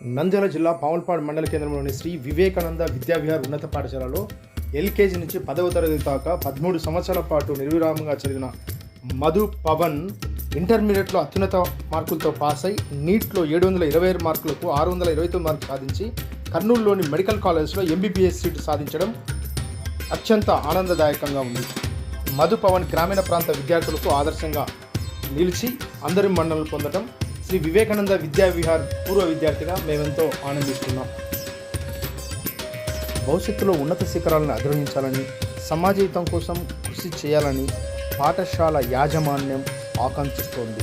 నంద్యాల జిల్లా పావులపాడు మండల కేంద్రంలోని శ్రీ వివేకానంద విద్యావిహార్ ఉన్నత పాఠశాలలో ఎల్కేజీ నుంచి పదవ తరగతి దాకా పదమూడు సంవత్సరాల పాటు నిర్విరామంగా చదివిన మధు పవన్ ఇంటర్మీడియట్లో అత్యున్నత మార్కులతో పాస్ అయి నీట్లో ఏడు వందల ఇరవై ఆరు మార్కులకు ఆరు వందల ఇరవై తొమ్మిది మార్కులు సాధించి కర్నూలులోని మెడికల్ కాలేజ్లో ఎంబీబీఎస్ సీటు సాధించడం అత్యంత ఆనందదాయకంగా ఉంది. మధు పవన్ గ్రామీణ ప్రాంత విద్యార్థులకు ఆదర్శంగా నిలిచి అందరి మన్నలు పొందడం శ్రీ వివేకానంద విద్యా విహార్ పూర్వ విద్యార్థిగా మేమెంతో ఆనందిస్తున్నాం. భవిష్యత్తులో ఉన్నత శిఖరాలను అధిరోహించాలని సమాజహితం కోసం కృషి చేయాలని పాఠశాల యాజమాన్యం ఆకాంక్షిస్తోంది.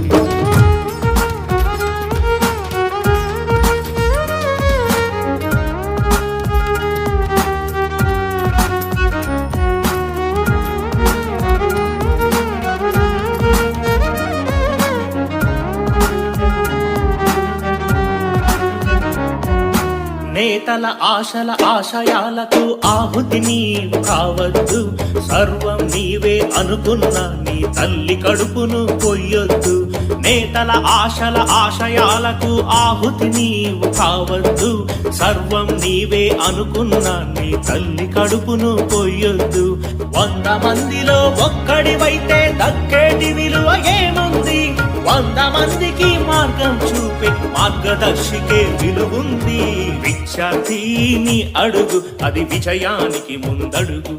నేతల ఆశల ఆశయాలకు ఆహుతి నీవు కావద్దు. సర్వం నీవే అనుకున్న నీ తల్లి కడుపును కొయ్యొద్దు. నేతల ఆశల ఆశయాలకు ఆహుతి నీవు కావద్దు. సర్వం నీవే అనుకున్న నీ తల్లి కడుపును కొయ్యొద్దు. వంద మందిలో ఒక్కడివైతే దక్కేటి విలువ ఏముంది? వంద మందికి మార్గం చూపే మార్గదర్శికే విలువుంది. విద్యార్థిని అడుగు అది విజయానికి ముందడుగు.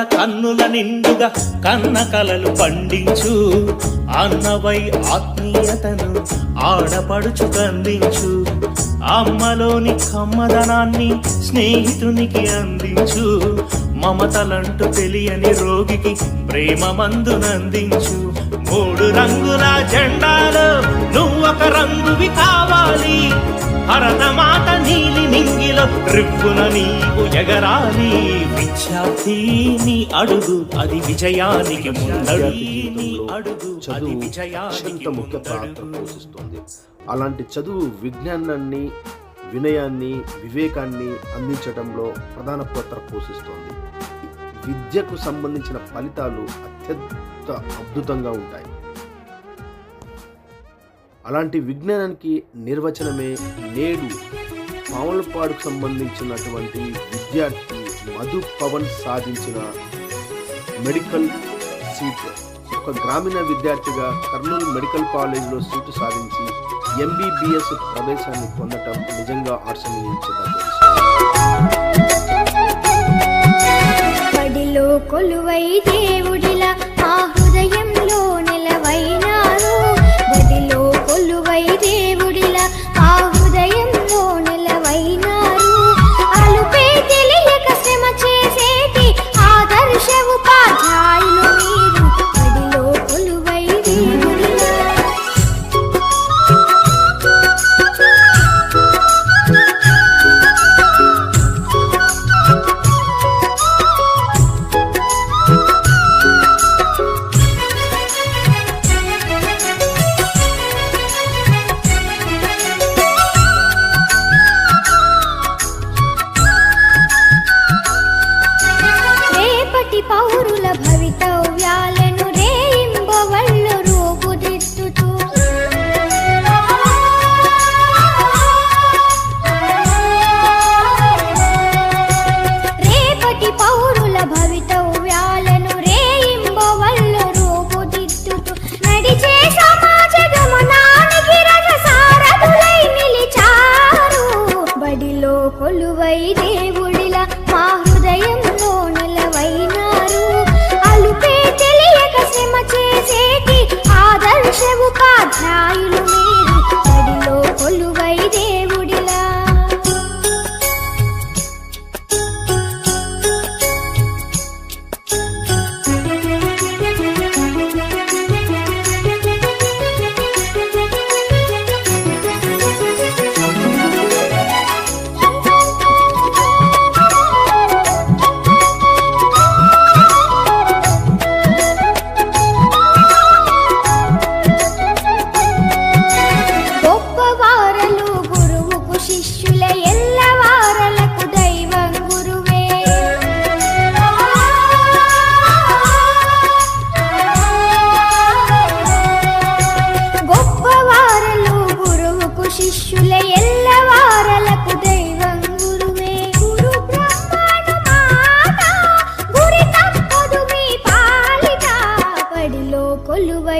కళ్ళ కన్నుల నిండుగా కన్న కలలు పండించు. అన్నవై ఆత్మీయతను ఆడపడుచు కందించు అమ్మలోని కమ్మదనాన్ని స్నేహితునికి అందించు. మమతలంటూ తెలియని రోగికి ప్రేమ మందునందించు మూడు రంగుల జెండాలో నువ్వొక రంగువి కావాలి. భరతమాత నీలి నింగిలో రిప్పున నీవు ఎగరాలి. విద్యార్థిని అడుగు అది విజయానికి ముందడు నీ అడుగు అది విజయానికి ముఖ్య పాత్ర పోషిస్తుంది. అలాంటి చదువు విజ్ఞానాన్ని వినయాన్ని వివేకాన్ని అందించడంలో ప్రధాన పాత్ర పోషిస్తోంది. విద్యకు సంబంధించిన ఫలితాలు అత్యంత అద్భుతంగా ఉంటాయి. అలాంటి విజ్ఞానానికి నిర్వచనమే నేడు పాములపాడుకు సంబంధించినటువంటి విద్యార్థి మధు పవన్ సాధించిన మెడికల్ సీట్. ఒక గ్రామీణ విద్యార్థిగా కర్నూలు మెడికల్ కాలేజీలో సీటు సాధించి ఎంబీబీఎస్ ప్రవేశాన్ని పొందటం నిజంగా ఆశ్చర్యించదగ్గ కొలువై దేవుడిలా మా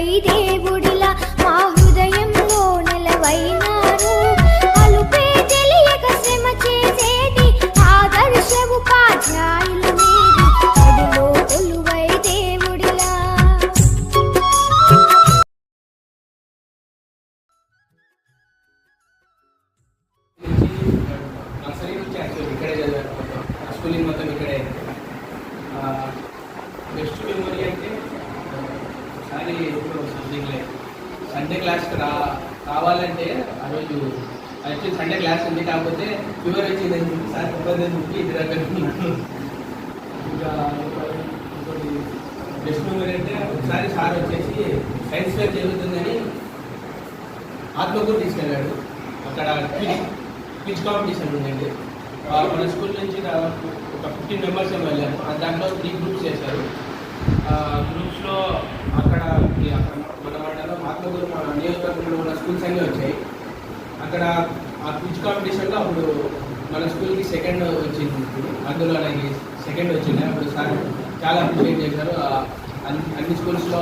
కొలువై దేవుడిలా మా హృదయంలో నెలవైనారు అలుపే తెలియక శ్రమ చేసేటి ఆదర్శ ఉపాధ్యాయులు మీరు కొలువై దేవుడిలా. నర్సరీ నుంచి యాక్చువల్ ఇక్కడే చదివాను స్కూలింగ్ మొత్తం ఇక్కడే. బెస్ట్ మెమొరీ అంటే ఒకసారి ఎప్పుడు సండే క్లాస్కి రా రావాలంటే ఆ రోజు యాక్చువల్లీ సండే క్లాస్ ఉంది కాకపోతే ఫీవర్ వచ్చిందని చెప్పి సార్ ఇబ్బంది అని చెప్పి ఇంటి దగ్గర ఇంకా ఇంకోటి బెస్ట్ మెమరీ అంటే ఒకసారి సార్ వచ్చేసి సైన్స్ ఫేర్ జరుగుతుందని ఆత్మకూరు తీసుకెళ్ళాడు. అక్కడ క్విజ్ క్విజ్ కాంపిటీషన్ ఉందండి. మన స్కూల్ నుంచి ఒక ఫిఫ్టీన్ మెంబర్స్ వెళ్ళాము దాంట్లో త్రీ గ్రూప్స్ చేశారు. గ్రూప్స్లో అక్కడ ఈ అక్కడ మన మండలం ఆత్మకూరు మన నియోజకవర్గంలో ఉన్న స్కూల్స్ అన్నీ వచ్చాయి. అక్కడ ఆ క్విజ్ కాంపిటీషన్లో అప్పుడు మన స్కూల్కి సెకండ్ వచ్చింది అందులో నాకు సెకండ్ వచ్చింది. అప్పుడు సార్ చాలా అప్రిషియేట్ చేశారు. అన్ని అన్ని స్కూల్స్లో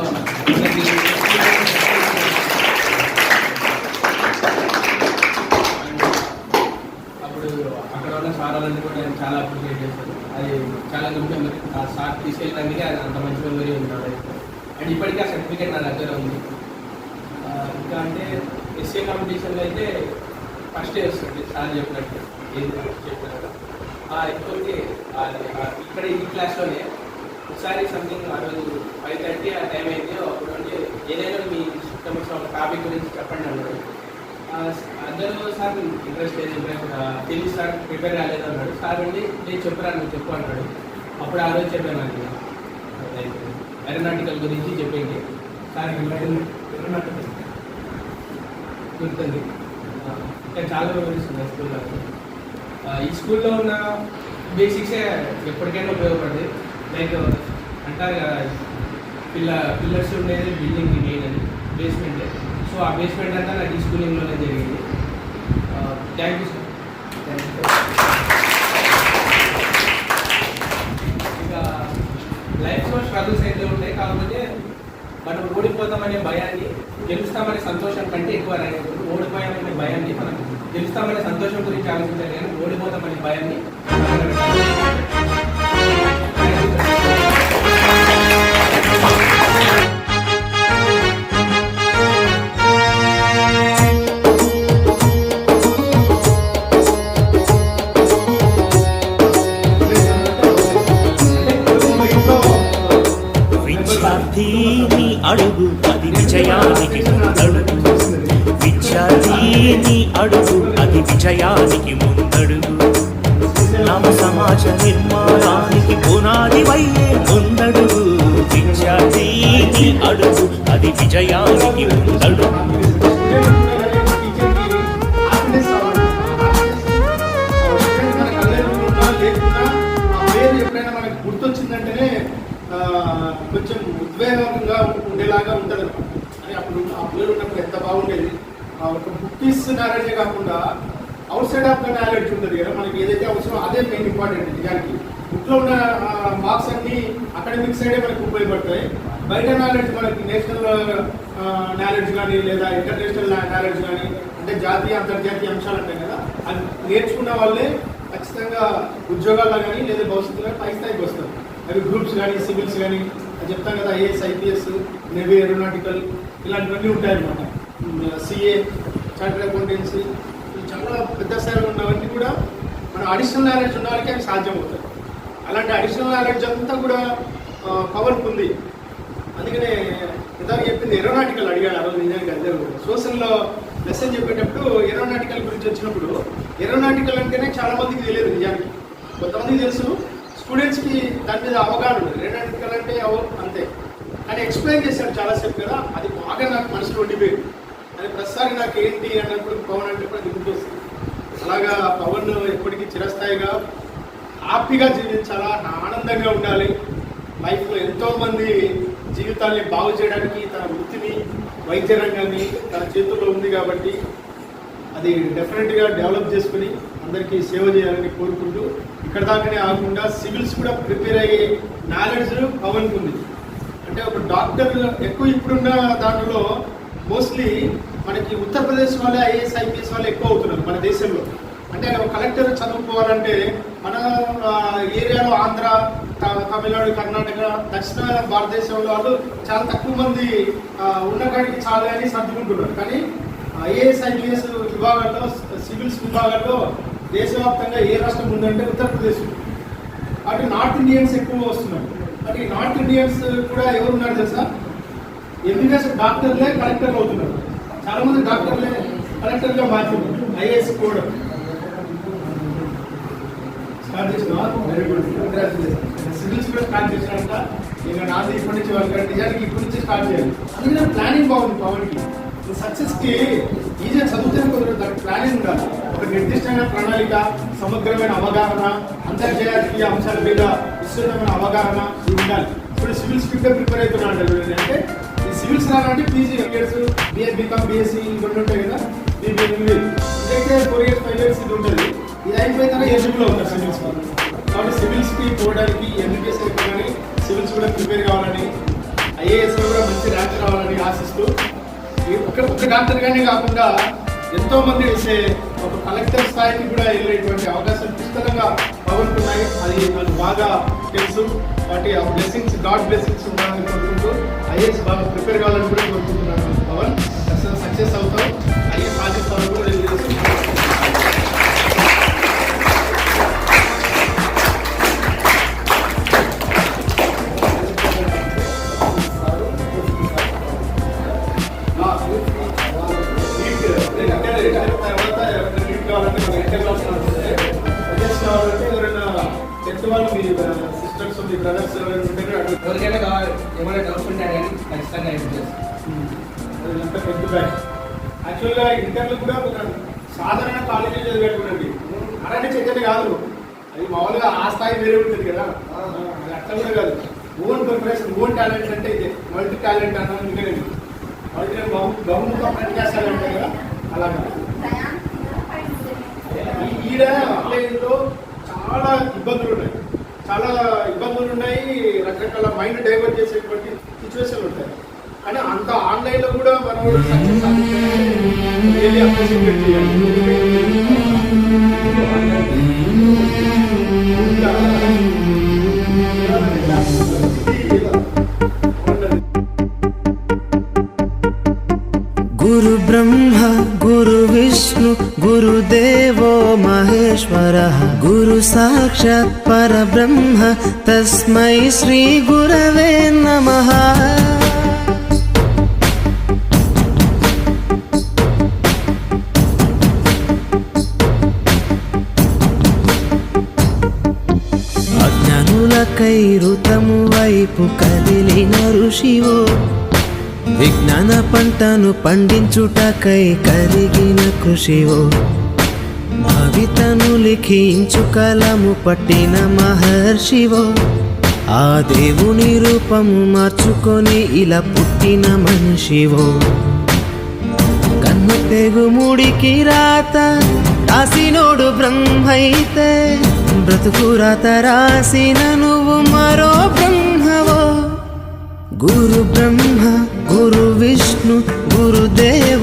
అప్పుడు అక్కడ ఉన్న సార్ వాళ్ళని కూడా నేను చాలా అప్రిషియేట్ చేశాను అది చాలా గుడ్ మెమరీ. ఆ సార్ తీసుకెళ్ళడానికి అది అంత మంచి మెమరీ ఉన్నాడు అండ్ ఇప్పటికీ ఆ సర్టిఫికేట్ నా దగ్గర ఉంది. ఇంకా అంటే ఎస్ఏ కాంపిటీషన్లో అయితే ఫస్ట్ ఇయర్ వస్తుంది సార్ చెప్పినట్టు. ఏది చెప్పినట్టు ఇంకొకటి ఇక్కడ ఈ క్లాస్లోనే. ఒకసారి సంథింగ్ ఆ రోజు ఫైవ్ థర్టీ ఆ టైం అయింది అప్పుడు అంటే ఏదైనా మీ ఇష్టం టాపిక్ గురించి చెప్పండి అన్నాడు అందరిలో అందరూ సార్ ఇంట్రెస్ట్ లేదు తెలుగు సార్ ప్రిపేర్ కాలేదు అన్నాడు. సార్ అండి నేను చెప్పరా నువ్వు చెప్పు అన్నాడు. అప్పుడు ఆ రోజు చెప్పాను నాకు ఏరోనాటికల్ గురించి చెప్పింది సార్ ఏరోనాటికల్ గుర్తుంది. ఇంకా చాలా మెమరీస్ ఉన్నాయి స్కూల్లో. ఈ స్కూల్లో ఉన్న బేసిక్సే ఎప్పటికైనా ఉపయోగపడింది. లైక్ అంటారు కదా పిల్ల పిల్లర్స్ ఉండేది బిల్డింగ్ మెయిన్ అని బేస్మెంట్ సో ఆ బేస్మెంట్ అంతా నాకు ఈ స్కూలింగ్లోనే జరిగింది. Thank you sir thank you ఇంకా లైఫ్లో స్ట్రగుల్స్ అయితే ఉంటాయి. కాకపోతే మనం ఓడిపోతామనే భయాన్ని గెలుస్తామనే సంతోషం కంటే ఎక్కువ రాయకూడదు ఓడిపోయామనే భయాన్ని మనం గెలుస్తామనే సంతోషం గురించి ఆలోచించాలి కానీ ఓడిపోతామనే భయాన్ని జయానికి విజయానికి ముందడుగు. నవ సమాజ నిర్మాణానికి పునాది వయ్యే ముందడుగు. విద్యార్థి అడుగు అది విజయానికి ముందడుగు. గుర్తొచ్చిందంటేనే కొంచెం ఉద్వేగంగా ఉండేలాగా ఉంటుంది. అని అప్పుడు ఆ పిల్లలు ఉన్నప్పుడు ఎంత బాగుండేది. ఒక బుక్ నాలెడ్జే కాకుండా outside of the knowledge ఉంటుంది కదా. మనకి ఏదైతే అవసరం అదే మెయిన్ ఇంపార్టెంట్ నిజానికి బుక్లో ఉన్న మార్క్స్ అన్ని అకాడమిక్ సైడే మనకు ఉపయోగపడతాయి. బయట నాలెడ్జ్ మనకి నేషనల్ నాలెడ్జ్ కానీ లేదా ఇంటర్నేషనల్ నాలెడ్జ్ కానీ అంటే జాతీయ అంతర్జాతీయ అంశాలు ఉంటాయి కదా. అది నేర్చుకున్న వాళ్ళే ఖచ్చితంగా ఉద్యోగాల్లో కానీ లేదా భవిష్యత్తులో పై స్థాయికి వస్తారు. అవి గ్రూప్స్ కానీ సివిల్స్ కానీ అది చెప్తాను కదా ఐఏఎస్ ఐపీఎస్ నేవీ ఏరోనాటికల్ ఇలాంటివన్నీ ఉంటాయన్నమాట. సిఏ చార్టెడ్ అకౌంటెన్సీ పెద్ద స్థాయిలో ఉన్నవన్నీ కూడా మన అడిషనల్ నాలెడ్జ్ ఉన్న వాళ్ళకి అవి సాధ్యమవుతాయి అలాంటి అడిషనల్ నాలెడ్జ్ అంతా కూడా పవర్కి ఉంది. అందుకనే ఇందాక చెప్పింది ఏరోనాటికల్ అడిగాడు ఆ రోజు నిజానికి అందరూ. సోషల్లో లెసన్ చెప్పేటప్పుడు ఏరోనాటికల్ గురించి వచ్చినప్పుడు ఏరోనాటికల్ అంటేనే చాలా మందికి తెలియదు నిజానికి. కొంతమందికి తెలుసు స్టూడెంట్స్కి దాని మీద అవగాహన ఉంది ఏరోనాటికల్ అంటే అవ అంతే. కానీ ఎక్స్ప్లెయిన్ చేశాడు చాలాసేపు కదా అది బాగా నాకు మనసులో ఉండిపోయింది. అది ప్రతిసారి నాకు ఏంటి అన్నప్పుడు పవన్ అంటే కూడా గుర్తొస్తుంది. అలాగా పవన్ ఎప్పటికీ చిరస్థాయిగా హ్యాపీగా జీవించాలా? ఆనందంగా ఉండాలి. లైఫ్లో ఎంతోమంది జీవితాల్ని బాగు చేయడానికి తన వృత్తిని వైద్య రంగాన్ని తన చేతుల్లో ఉంది కాబట్టి అది డెఫినెట్గా డెవలప్ చేసుకుని అందరికీ సేవ చేయాలని కోరుకుంటూ ఇక్కడ దాకానే ఆగకుండా సివిల్స్ కూడా ప్రిపేర్ అయ్యే నాలెడ్జ్ పవన్కి ఉంది. అంటే ఒక డాక్టర్ ఎక్కువ ఇప్పుడున్న దాంట్లో మోస్ట్లీ మనకి ఉత్తరప్రదేశ్ వాళ్ళే ఐఏఎస్ ఐపీఎస్ వాళ్ళు ఎక్కువ అవుతున్నారు మన దేశంలో. అంటే కలెక్టర్ చదువుకోవాలంటే మన ఏరియాలో ఆంధ్ర తమిళనాడు కర్ణాటక దక్షిణ భారతదేశంలో వాళ్ళు చాలా తక్కువ మంది ఆ, ఉన్న చాలా అని సర్దుకుంటున్నారు. కానీ ఐఏఎస్ ఐపీఎస్ విభాగాల్లో సివిల్స్ విభాగాల్లో దేశవ్యాప్తంగా ఏ రాష్ట్రం ఉందంటే ఉత్తరప్రదేశ్ అటు నార్త్ ఇండియన్స్ ఎక్కువ వస్తున్నారు. అటు నార్త్ ఇండియన్స్ కూడా ఎవరున్నారు తెలుసా? ఎంబీబీఎస్ డాక్టర్లే కలెక్టర్లు అవుతున్నారు. చాలా మంది డాక్టర్లే కలెక్టర్గా మారుతున్నారు ఐఏఎస్ కూడా. స్టార్ట్ చేసినా వెరీ గుడ్ సివిల్స్ కూడా స్టార్ట్ చేసినాక ఇంకా నాది ఇప్పటి నుంచి వాళ్ళకి నిజానికి ఇప్పటి నుంచి స్టార్ట్ చేయాలి. అందుకనే ప్లానింగ్ బాగుంది పవన్కి. సక్సెస్కి ఈజీగా చదువుతాను కొద్దిగా దానికి ప్లానింగ్ ఉండాలి. ఒక నిర్దిష్టమైన ప్రణాళిక సమగ్రమైన అవగాహన అంతర్జాతీయ అంశాల మీద విస్తృతమైన అవగాహన ఉండాలి. ఇప్పుడు సివిల్స్ ప్రిపేర్ ప్రిపేర్ అవుతున్నా అంటే సివిల్స్ రావాలంటే PG years BA BCom BSc ఇవి ఉంటాయి కదా బీబీ ఇదైతే ఫోర్ ఇయర్స్ ఫైవ్ ఇయర్స్ ఇది ఉంటుంది. ఇది అయిపోయిన తర్వాత ఎలిజిబుల్ అవుతారు సివిల్స్? కాబట్టి సివిల్స్కి పోవడానికి ఎంబీబీఎస్ అయిపోయినని సివిల్స్ కూడా ప్రిపేర్ కావాలని ఐఏఎస్ కూడా మంచి ర్యాంక్ రావాలని ఆశిస్తూ ఈ ఒక ఒక డాక్టర్ కాకుండా ఎంతో మంది వేసే ఒక కలెక్టర్ స్థాయికి కూడా వెళ్ళేటువంటి అవకాశాలు పుస్తకంగా పవన్కున్నాయి అది నాకు బాగా తెలుసు. వాటి ఆ బ్లెస్సింగ్స్ గాడ్ బ్లెస్ ఐఏఎస్ బాగా ప్రిపేర్ కావాలని కూడా కోరుకుంటున్నాను. పవన్ సక్సెస్ అవుతాం ఐఏఎస్ సాధిస్తావు కూడా నేను తెలుసు సిస్టర్స్ మీ బ్రదర్స్ ఎవరైనా ఎవరికైనా కావాలి. ఏమైనా డౌట్స్ ఉంటే అడగండి. ఖచ్చితంగా హెల్ప్ చేస్తాను యాక్చువల్గా ఇంటర్లో కూడా ఒక సాధారణ కాలేజీ చదివేటువంటి అలాంటి చక్కటి కాదు. అది మామూలుగా ఆ స్థాయి వేరే ఉంటుంది కదా. అది అట్లా కూడా కాదు. ఓన్ ప్రిపరేషన్ ఓన్ టాలెంట్ అంటే ఇదే. మల్టీ టాలెంట్ అన్నది అందుకనే మల్టీ బహుముఖ ప్రత్యాసాలు ఉంటాయి కదా. అలాగా. ఈడ ఆన్లైన్లో చాలా ఇబ్బందులు ఉన్నాయి చాలా ఇబ్బందులు ఉన్నాయి రకరకాల మైండ్ డైవర్ట్ చేసేటువంటి సిచ్యువేషన్లు ఉంటాయి. కానీ అంత ఆన్లైన్లో కూడా మనం సక్సెస్ అప్రిషియేట్ చేయాలి. గురుదేవో మహేశ్వర గురు సాక్షాత్ పరబ్రహ్మ తస్మై శ్రీ గురవే నమః. అజ్ఞానులకై ఋతము వైపు కదిలిన ఋషివో విజ్ఞాన పంటను పండించుటకై కరిగిన కృషివో. భవితను లిఖించు కలము పట్టిన మహర్షివో. ఆ దేవుని రూపము మార్చుకొని ఇలా పుట్టిన మనిషివో. కన్ను తెగుముడికి రాత రాసినోడు బ్రహ్మైతే. బ్రతుకు రాత రాసిన నువ్వు మరో బ్రహ్మవో. గురు బ్రహ్మ గురు విష్ణు గురుదేవ